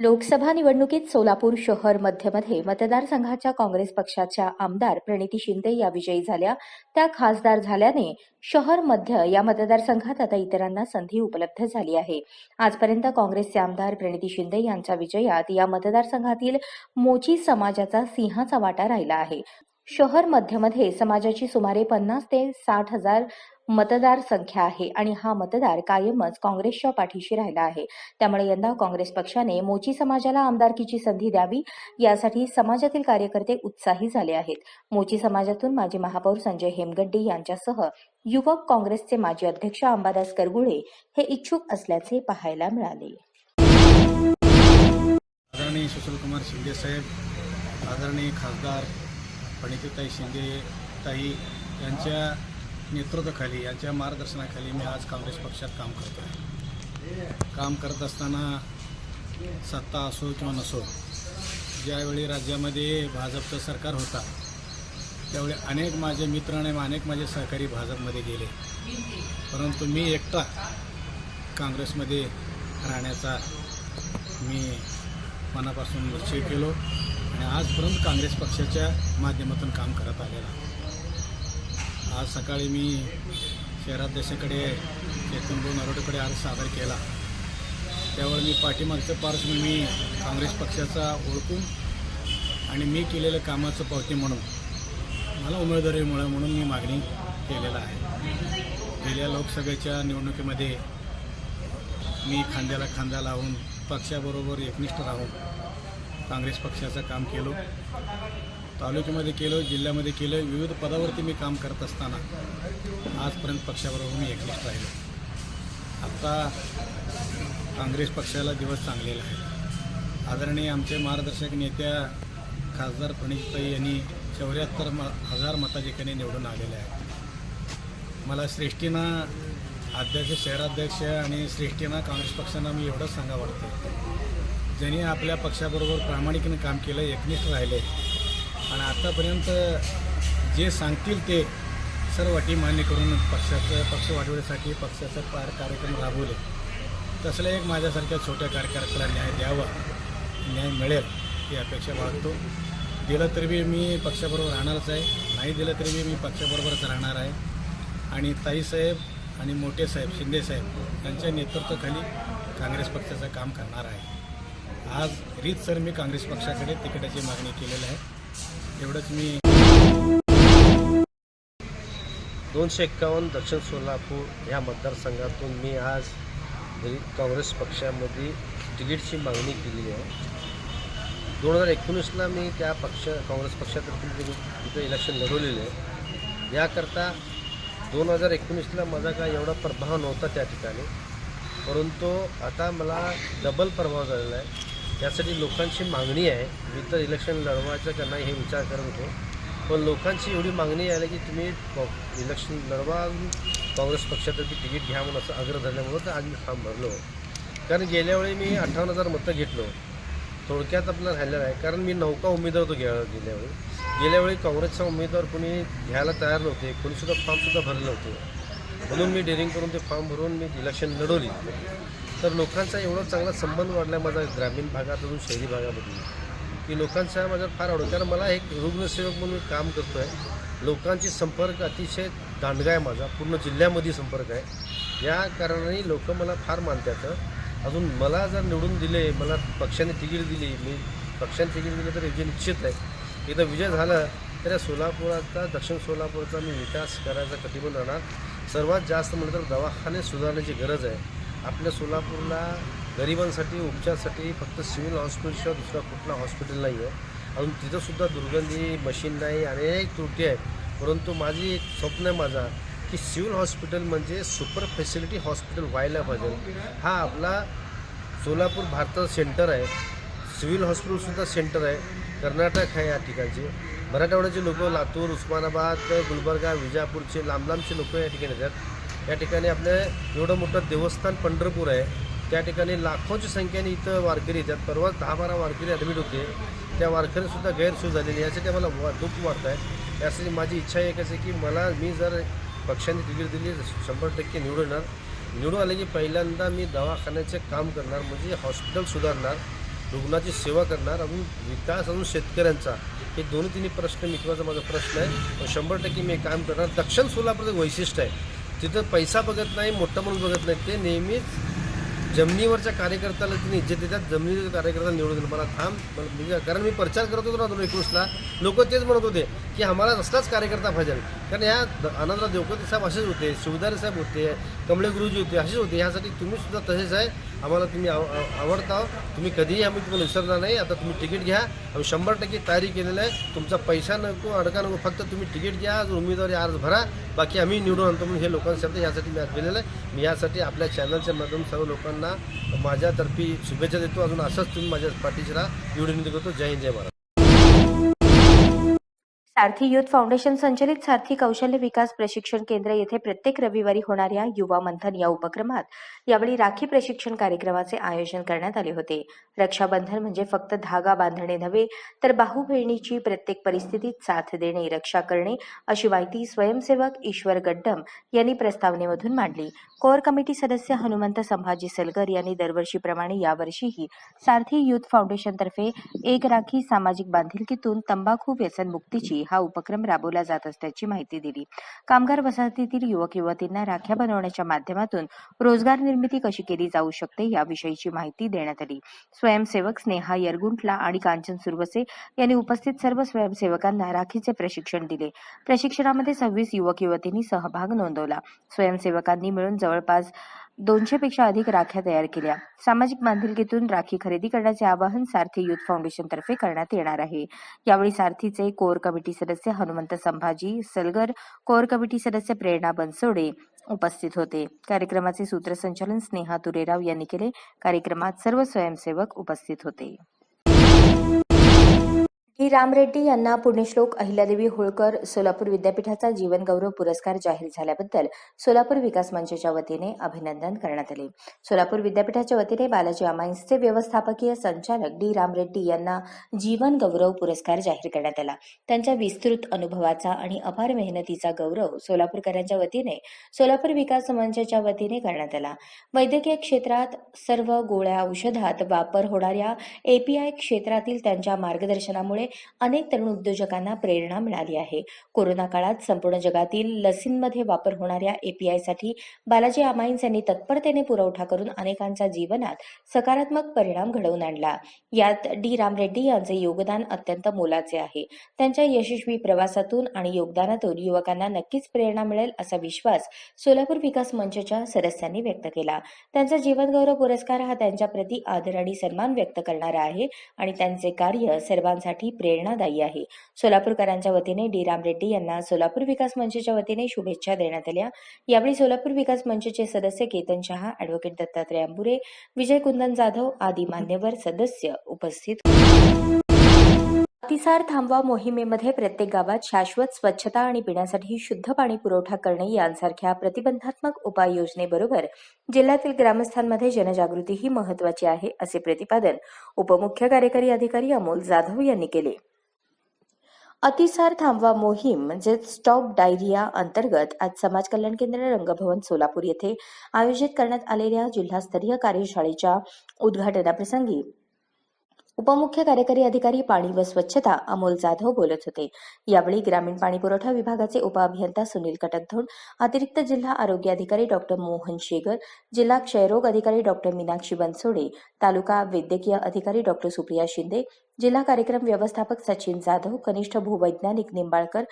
लोकसभा निवडणुकीत सोलापूर शहर मध्यमध्ये मतदारसंघाच्या काँग्रेस पक्षाच्या आमदार प्रणिती शिंदे या विजयी झाल्या. त्या खासदार झाल्याने शहर मध्य या मतदारसंघात आता इतरांना संधी उपलब्ध झाली आहे. आजपर्यंत काँग्रेसचे आमदार प्रणिती शिंदे यांच्या विजयात या मतदारसंघातील मोची समाजाचा सिंहाचा वाटा राहिला आहे. शहर मध्यमध्ये समाजाची सुमारे पन्नास ते साठ हजार मतदार संख्या आहे आणि हा मतदार कायमच काँग्रेसच्या पाठीशी राहिला आहे. त्यामुळे यंदा काँग्रेस पक्षाने मोची समाजाला आमदारकीची संधी द्यावी यासाठी समाजातील कार्यकर्ते उत्साही झाले आहेत. मोची समाजातून माजी महापौर संजय हेमगड्डे यांच्यासह युवक काँग्रेसचे माजी अध्यक्ष अंबादास करगुळे हे इच्छुक असल्याचे पाहायला मिळाले. आदरणीय सुशीलकुमार शिंदे साहेब आदरणीय खासदार प्रणितीताई शिंदे ताई यांच्या नेतृत्वाखाली यांच्या मार्गदर्शनाखाली मी आज काँग्रेस पक्षात काम करतो आहे काम करत असताना सत्ता असो किंवा नसो ज्यावेळी राज्यामध्ये भाजपचं सरकार होता त्यावेळी अनेक माझे मित्र आणि अनेक माझे सहकारी भाजपमध्ये गेले. परंतु मी एकटा काँग्रेसमध्ये राहण्याचा मी मनापासून निश्चय केलो आणि आजपर्यंत काँग्रेस पक्षाच्या माध्यमातून काम करत आलेला आज सकाळी मी शहराध्यक्षाकडे दोन नरोडेकडे अर्ज सादर केला. त्यावर मी पाठीमागचं पार्श्वभूमी मी काँग्रेस पक्षाचा ओळखून आणि मी केलेलं कामाचं पावती म्हणून मला उमेदवारी मिळावं म्हणून मी मागणी केलेला आहे. गेल्या लोकसभेच्या निवडणुकीमध्ये मी खांद्याला खांदा लावून पक्षाबरोबर एकनिष्ठ राहून काँग्रेस पक्षाचं काम केलो. तालुक्यामध्ये केलं जिल्ह्यामध्ये केलं विविध पदावरती मी काम करत असताना आजपर्यंत पक्षाबरोबर मी एकनिष्ठ राहिलो. आत्ता काँग्रेस पक्षाला दिवस चांगलेला आहे. आदरणीय आमचे मार्गदर्शक नेत्या खासदार प्रणितताई यांनी चौऱ्याहत्तर म हजार मताधिकाने निवडून आलेले आहेत. मला श्रेष्ठीनं अध्यक्ष शहराध्यक्ष आणि श्रेष्ठीनं काँग्रेस पक्षांना मी एवढंच सांगा वाटतं. ज्यांनी आपल्या पक्षाबरोबर प्रामाणिकनं काम केलं एकनिष्ठ राहिले आणि आत्तापर्यंत जे सांगतील ते सर्व अटी मान्य करून पक्षाचं पक्ष वाढवण्यासाठी पक्षाचं पार कार्यक्रम राबवले. तसल्या एक माझ्यासारख्या छोट्या कार्यकर्त्याला न्याय द्यावा न्याय मिळेल ही अपेक्षा बाळगतो. दिलं तरी बी मी पक्षाबरोबर राहणारच आहे. नाही दिलं तरी बी मी पक्षाबरोबरच राहणार आहे. आणि ताईसाहेब आणि मोठे साहेब शिंदे साहेब यांच्या नेतृत्वाखाली काँग्रेस पक्षाचं काम करणार आहे. आज रीतसर मी काँग्रेस पक्षाकडे तिकिटाची मागणी केलेली आहे. एवढंच मी दोनशे एक्कावन्न दक्षिण सोलापूर ह्या मतदारसंघातून मी आज काँग्रेस पक्षामध्ये तिकीटची मागणी केली आहे. दोन हजार एकोणीसला मी त्या पक्ष काँग्रेस पक्षातर्फे तिथं इलेक्शन लढवलेलं आहे. याकरता दोन हजार एकोणीसला माझा काय एवढा प्रभाव नव्हता त्या ठिकाणी. परंतु आता मला डबल प्रभाव झालेला आहे. यासाठी लोकांची मागणी आहे. मी तर इलेक्शन लढवायचं का नाही हे विचार करत होतो. पण लोकांची एवढी मागणी आहे की तुम्ही इलेक्शन लढवा काँग्रेस पक्षातर्फे तिकीट घ्या म्हणून असं आग्रह धरल्यामुळं तर आज मी फॉर्म भरलो. कारण गेल्या वेळी मी अठ्ठावन्न हजार मतं घेतलो. थोडक्यात आपलं राहिलेलं आहे. कारण मी नौका उमेदवार होतो गे गेल्या वेळी. गेल्या वेळी काँग्रेसचा उमेदवार कोणी घ्यायला तयार नव्हते. कोणीसुद्धा फॉर्मसुद्धा भरले नव्हते. म्हणून मी डेअरिंग करून ते फॉर्म भरून मी इलेक्शन लढवली. तर लोकांचा एवढा चांगला संबंध वाढला आहे माझा ग्रामीण भागातून शहरी भागामधून की लोकांचा माझ्यावर फार आवडतो कारण मला एक रुग्णसेवक म्हणून मी काम करतो आहे लोकांची संपर्क अतिशय दांडगा आहे माझा. पूर्ण जिल्ह्यामध्ये संपर्क आहे. या कारणाने लोक मला फार मानतात. अजून मला जर निवडून दिले मला पक्षाने तिकीट दिली मी पक्षाने तिकीट दिलं तर विजय निश्चित आहे. एकदा विजय झाला तर या सोलापुराचा दक्षिण सोलापूरचा मी विकास करायचा कटिबंध राहणार. सर्वात जास्त म्हटलं तर दवाखाने सुधारण्याची गरज आहे. आपल्या सोलापूरला गरिबांसाठी उपचारासाठी फक्त सिव्हिल हॉस्पिटलशिवाय दुसरा कुठला हॉस्पिटल नाही आहे अजून तिथंसुद्धा दुर्गंधी मशीन नाही अनेक त्रुटी आहेत. परंतु माझी एक स्वप्न आहे माझा की सिव्हिल हॉस्पिटल म्हणजे सुपर फॅसिलिटी हॉस्पिटल व्हायला पाहिजे. हा आपला सोलापूर भारतात सेंटर आहे. सिव्हिल हॉस्पिटलसुद्धा सेंटर आहे. कर्नाटक आहे या ठिकाणचे. मराठवाड्याचे लोक लातूर उस्मानाबाद गुलबर्गा विजापूरचे लांब लांबचे लोक या ठिकाणी येतात. या ठिकाणी आपलं एवढं मोठं देवस्थान पंढरपूर आहे. त्या ठिकाणी लाखोची संख्येने इथं वारकरी येतात परवाच दहा बारा वारकरी ॲडमिट होते. त्या वारकरीसुद्धा गैरसोय झालेली यासाठी आम्हाला वा दुःख वाटत आहे यासाठी माझी इच्छा एकच आहे की मला मी जर पक्षाने तिकीट दिली शंभर टक्के निवडून येणार निवडून आले की पहिल्यांदा मी दवाखान्याचे काम करणार म्हणजे हॉस्पिटल सुधारणार रुग्णाची सेवा करणार अजून विकास अजून शेतकऱ्यांचा. हे दोन्ही तिन्ही प्रश्न मिटवायचा माझा प्रश्न आहे. शंभर टक्के मी काम करणार. दक्षिण सोलापूरचं वैशिष्ट्य आहे. तिथं पैसा बघत नाही मोठा म्हणून बघत नाही ते नेहमीच जमिनीवरच्या कार्यकर्त्याला तिने इज्जत देतात. जमिनीवर कार्यकर्त्याला निवडून दिलं मला थांब म्हणजे कारण मी प्रचार करत होतो ना दोन एकोणीसला. लोक तेच म्हणत होते की आम्हाला असलाच कार्यकर्ता पाहिजे. कारण ह्या द- आनंदराव देवकोते साहेब असेच होते शिवदारे साहेब होते कमळे गुरुजी होते असेच होते. ह्यासाठी तुम्ही सुद्धा तसेच आहे. आम्हाला तुम्ही आव आवडता. तुम्ही कधीही आम्ही तुम्हाला विसरणार नाही. आता तुम्ही तिकीट घ्या. आम्ही शंभर टक्के तयारी केलेलं आहे. तुमचा पैसा नको अडका नको. फक्त तुम्ही तिकीट घ्या. आज उमेदवारी अर्ज भरा. बाकी आम्ही निवडून आणतो म्हणून हे लोकांचे शब्द यासाठी मी आज केलेलं आहे. मी यासाठी आपल्या चॅनलच्या माध्यम सर्व लोकांना माझ्यातर्फी शुभेच्छा देतो. अजून असंच तुम्ही माझ्या पाठीशी राहा. निवडून करतो. जय हिंद जय महाराज सारथी युथ फाउंडेशन संचलित सारथी कौशल्य विकास प्रशिक्षण केंद्र येथे प्रत्येक रविवारी होणाऱ्या युवा मंथन या उपक्रमात यावेळी राखी प्रशिक्षण कार्यक्रमाचे आयोजन करण्यात आले होते. रक्षाबंधन म्हणजे फक्त धागा बांधणे नव्हे तर बाहू बहिणीची प्रत्येक परिस्थितीत साथ देणे रक्षा करणे अशी माहिती स्वयंसेवक ईश्वर गड्डम यांनी प्रस्तावनेमधून मांडली. कोर कमिटी सदस्य हनुमंत संभाजी सलगर यांनी दरवर्षीप्रमाणे यावर्षीही सारथी युथ फाउंडेशनतर्फे एक राखी सामाजिक बांधिलकीतून तंबाखू व्यसनमुक्तीची हा उपक्रम राबवला जात असल्याची माहिती दिली. कामगार वसाहतीतील युवक युवतींना राख्या बनवण्याच्या माध्यमातून रोजगार निर्मिती कशी केली जाऊ शकते याविषयीची माहिती देण्यात आली. स्वयंसेवक स्नेहा यरगुंटला आणि कांचन सुरवसे यांनी उपस्थित सर्व स्वयंसेवकांना राखीचे प्रशिक्षण दिले. प्रशिक्षणामध्ये सव्वीस युवक युवतींनी सहभाग नोंदवला. स्वयंसेवकांनी मिळून जवळपास दोनशे पेक्षा अधिक राख्या तयार केल्या. सामाजिक बांधिलकीतून राखी खरेदी करण्याचे आवाहन सारथी युथ फाउंडेशन तर्फे करण्यात येणार आहे. यावेळी सारथीचे कोर कमिटी सदस्य हनुमंत संभाजी सलगर कोर कमिटी सदस्य प्रेरणा बनसोडे उपस्थित होते. कार्यक्रमाचे सूत्रसंचालन स्नेहा तुरेराव यांनी केले. कार्यक्रमात सर्व स्वयंसेवक उपस्थित होते. डी रामरेड्डी यांना पुण्यश्लोक अहिल्यादेवी होळकर सोलापूर विद्यापीठाचा जीवनगौरव पुरस्कार जाहीर झाल्याबद्दल सोलापूर विकास मंचच्या वतीने अभिनंदन करण्यात आले. सोलापूर विद्यापीठाच्या वतीने बालाजी अमाईन्सचे व्यवस्थापकीय संचालक डी. रामरेड्डी यांना जीवन गौरव पुरस्कार जाहीर करण्यात आला. त्यांच्या विस्तृत अनुभवाचा आणि अपार मेहनतीचा गौरव सोलापूरकरांच्या वतीने सोलापूर विकास मंचच्या वतीने करण्यात आला. वैद्यकीय क्षेत्रात सर्व गोळ्या औषधात वापर होणाऱ्या एपीआय क्षेत्रातील त्यांच्या मार्गदर्शनामुळे अनेक तरुण उद्योजकांना प्रेरणा मिळाली आहे. कोरोना काळात संपूर्ण जगातील लसींमध्ये वापर होणाऱ्या एपीआयसाठी बालाजी अमाईन्स यांनी तत्परतेने पुरवठा करून अनेकांच्या जीवनात सकारात्मक परिणाम घडवून आणला. यात डी. रामरेड्डी यांचे योगदान अत्यंत मोलाचे आहे. त्यांच्या यशस्वी प्रवासातून आणि योगदानातून युवकांना नक्कीच प्रेरणा मिळेल असा विश्वास सोलापूर विकास मंचच्या सदस्यांनी व्यक्त केला. त्यांचा जीवनगौरव पुरस्कार हा त्यांच्या प्रति आदर आणि सन्मान व्यक्त करणारा आहे आणि त्यांचे कार्य सर्वांसाठी प्रेरणादायी आहे. सोलापूरकरांच्या वतीने डी. रामरेड्डी यांना सोलापूर विकास मंचच्या वतीने शुभेच्छा देण्यात आल्या. यावेळी सोलापूर विकास मंचचे सदस्य केतन शहा अॅडव्होकेट दत्तात्रय अंबुरे विजय कुंदन जाधव आदी मान्यवर सदस्य उपस्थित अतिसार थांबवा मोहिमेमध्ये प्रत्येक गावात शाश्वत स्वच्छता आणि पिण्यासाठी शुद्ध पाणी पुरवठा करणे यांसारख्या प्रतिबंधात्मक उपाययोजनेबरोबर जिल्ह्यातील ग्रामस्थांमध्ये जनजागृतीही महत्वाची आहे असे प्रतिपादन उपमुख्य कार्यकारी अधिकारी अमोल जाधव यांनी केले. अतिसार थांबवा मोहीम म्हणजेच स्टॉप डायरिया अंतर्गत आज समाज कल्याण केंद्र रंगभवन सोलापूर येथे आयोजित करण्यात आलेल्या जिल्हास्तरीय कार्यशाळेच्या उद्घाटनाप्रसंगी उपमुख्य कार्यकारी अधिकारी पाणी व स्वच्छता अमोल जाधव बोलत होते. यावेळी ग्रामीण पाणी पुरवठा विभागाचे उपअभियंता सुनील कटकधोड अतिरिक्त जिल्हा आरोग्य अधिकारी डॉक्टर मोहन शेगर जिल्हा क्षयरोग अधिकारी डॉक्टर मीनाक्षी बनसोडे तालुका वैद्यकीय अधिकारी डॉक्टर सुप्रिया शिंदे जिल्हा कार्यक्रम व्यवस्थापक सचिन जाधव कनिष्ठ भूवैज्ञानिक निंबाळकर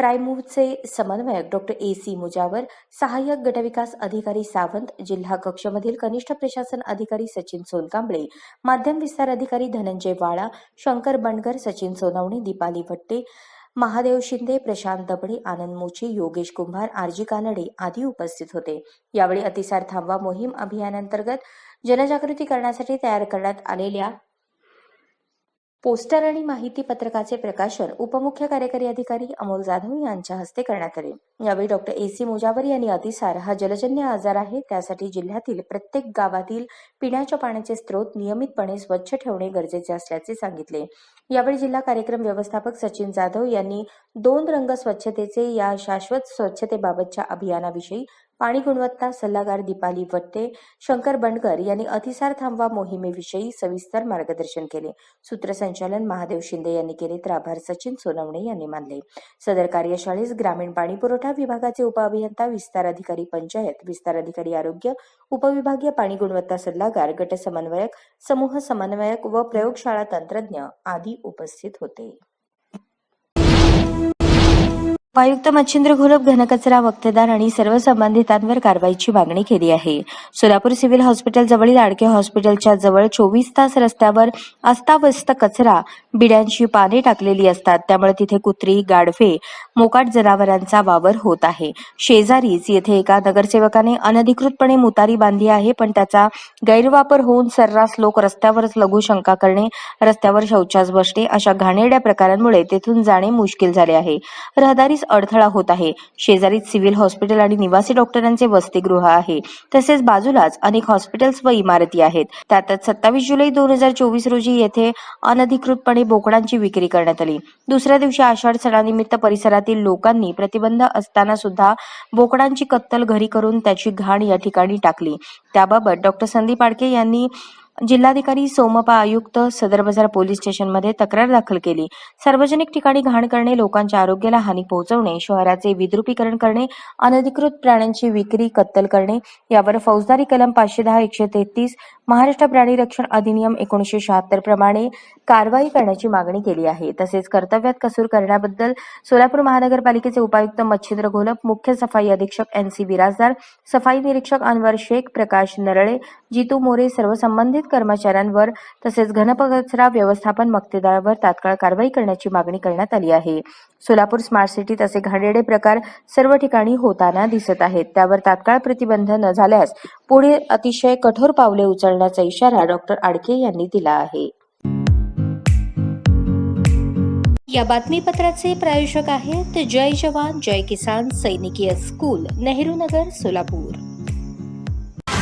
प्रायमूव्हचे समन्वयक डॉक्टर ए सी मुजावर सहाय्यक गटविकास अधिकारी सावंत जिल्हा कक्षमधील कनिष्ठ प्रशासन अधिकारी सचिन सोनकांबळे माध्यम विस्तार अधिकारी धनंजय वाळा शंकर बंडगर सचिन सोनवणे दीपाली भट्टे महादेव शिंदे प्रशांत दबडे आनंद मोची योगेश कुंभार आरजी कानडे आदी उपस्थित होते. यावेळी अतिसार थांबवा मोहीम अभियानांतर्गत जनजागृती करण्यासाठी तयार करण्यात आलेल्या पोस्टर आणि माहिती पत्रकाचे प्रकाशन उपमुख्य कार्यकारी अधिकारी अमोल जाधव यांच्या हस्ते करण्यात आले. यावेळी डॉक्टर ए सी मुजावर यांनी अतिसार हा जलजन्य आजार आहे त्यासाठी जिल्ह्यातील प्रत्येक गावातील पिण्याच्या पाण्याचे स्रोत नियमितपणे स्वच्छ ठेवणे गरजेचे असल्याचे सांगितले. यावेळी जिल्हा कार्यक्रम व्यवस्थापक सचिन जाधव यांनी दोन रंग स्वच्छतेचे या शाश्वत स्वच्छतेबाबतच्या अभियानाविषयी पाणी गुणवत्ता सल्लागार दीपाली वट्टे शंकर बंडकर यांनी अतिसार थांबवा मोहिमेविषयी सविस्तर मार्गदर्शन केले. सूत्रसंचालन महादेव शिंदे यांनी केले तर आभार सचिन सोनवणे यांनी मानले. सदर कार्यशाळेस ग्रामीण पाणीपुरवठा विभागाचे उपअभियंता विस्तार अधिकारी पंचायत विस्तार अधिकारी आरोग्य उपविभागीय पाणी गुणवत्ता सल्लागार गट समन्वयक समूह समन्वयक व प्रयोगशाळा तंत्रज्ञ आदी उपस्थित होते. उपायुक्त मच्छिंद्र घोलप घनकचरा वक्तेदार आणि सर्व संबंधितांवर कारवाईची मागणी केली आहे. सोलापूर सिव्हिल हॉस्पिटल जवळील आडके हॉस्पिटलच्या जवळ चोवीस तास रस्त्यावर अस्ताव्यस्त कचरा बिड्यांची पाने टाकलेली असतात. त्यामुळे तिथे कुत्री गाडफे मोकाट जनावरांचा वावर होत आहे. शेजारीच येथे एका नगरसेवकाने अनधिकृतपणे मुतारी बांधली आहे पण त्याचा गैरवापर होऊन सर्रास लोक रस्त्यावरच लघु शंका करणे रस्त्यावर शौचास बसणे अशा घाणेरड्या प्रकारांमुळे तेथून जाणे मुश्किल झाले आहे. रहदारी रहदारीस अडथळा होत आहे. शेजारीच सिव्हिल हॉस्पिटल आणि निवासी डॉक्टरांचे वसतिगृह आहे. तसेच बाजूलाच अनेक हॉस्पिटल्स व इमारती आहेत. त्यातच सत्तावीस जुलै दोन हजार चोवीस रोजी येथे अनधिकृतपणे बोकडांची विक्री करण्यात आली. दुसऱ्या दिवशी आषाढ सणानिमित्त परिसरातील लोकांनी प्रतिबंध असताना सुद्धा बोकडांची कत्तल घरी करून त्याची घाण या ठिकाणी टाकली. त्याबाबत डॉक्टर संदीप आडके यांनी जिल्हाधिकारी सोमपा आयुक्त सदर बाजार पोलीस स्टेशनमध्ये तक्रार दाखल केली. सार्वजनिक ठिकाणी घाण करणे लोकांच्या आरोग्याला हानी पोहोचवणे शहराचे विद्रुपीकरण करणे अनधिकृत प्राण्यांची विक्री कत्तल करणे यावर फौजदारी कलम पाचशे दहा एकशे तेहतीस महाराष्ट्र प्राणी रक्षण अधिनियम एकोणीसशे शहात्तर प्रमाणे कारवाई करण्याची मागणी केली आहे. तसेच कर्तव्यात कसूर करण्याबद्दल सोलापूर महानगरपालिकेचे उपायुक्त मच्छिंद्र घोलप मुख्य सफाई अधीक्षक एन सी बिराजदार सफाई निरीक्षक अनवर शेख प्रकाश नरळे जितू मोरे सर्व संबंधित कर्मचाऱ्यांवर तसेच घनकचरा व्यवस्थापन मक्तेदारावर तात्काळ कारवाई करण्याची मागणी करण्यात आली आहे. सोलापूर स्मार्ट सिटीत असे घाणेरडे प्रकार सर्व ठिकाणी होताना दिसत आहेत. त्यावर तात्काळ प्रतिबंध न झाल्यास पुढे अतिशय कठोर पावले उचलण्याचा इशारा डॉक्टर आडके यांनी दिला आहे. या बातमीपत्राचे प्रायोजक आहेत जय जवान जय किसान सैनिकीय स्कूल नेहरू नगर सोलापूर.